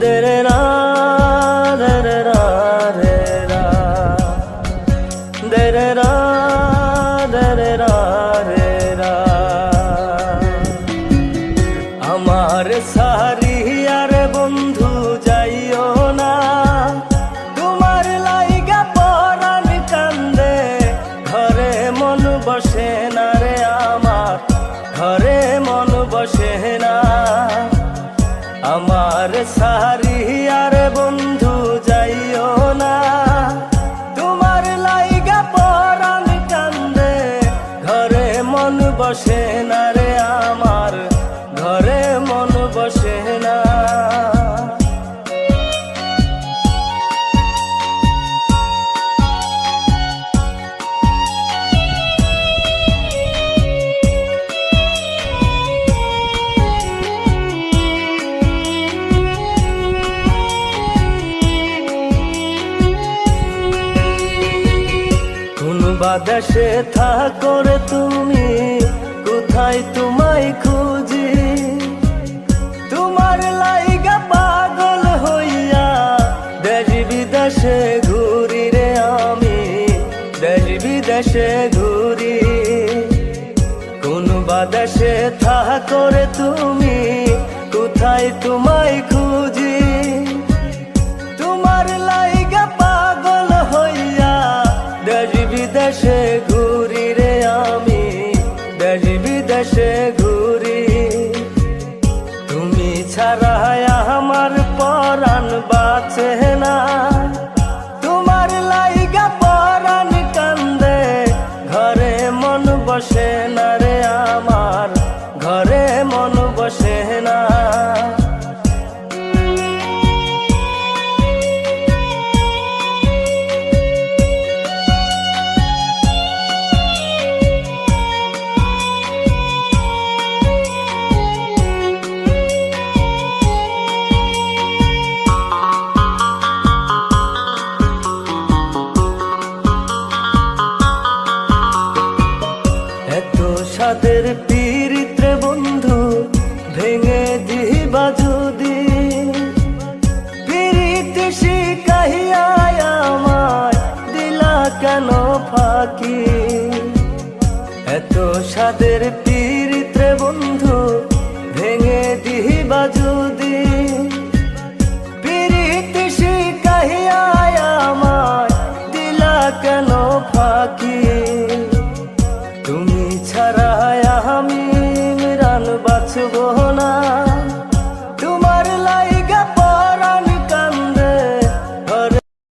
দে রে রা দে রে রা রে রা দে রে রে রা আমার সারি বন্ধু যাইও না। তোমার লাইগা পরাণ কান্দে, ঘরে মন বসে না। আমার সারি আর বন্ধু বা দেশে থাকরে তুমি, কোথায় তোমায় খুঁজি? তোমার লাইগা পাগল হইয়া দেশ বিদেশে ঘুরি রে আমি, দেশ বিদেশে ঘুরি। কোন বাদেশে থাকরে তুমি, কোথায় তোমায় খুঁজি? বিদেশে ঘুরি, তুমি ছাড়া আমার পরাণ বাঁচে না। তোমার লাইগা পরাণ কান্দে, ঘরে মন বসে না রে আমার। ঘরে সাদের পীড়িত্রে বন্ধু ভেঙে দিবা যদি। পীড়িত শিকাহিয়া আমায় দিলা কেন ফাঁকি? এত সাদের পীড়িত্রে বন্ধু ভেঙে দিবা love.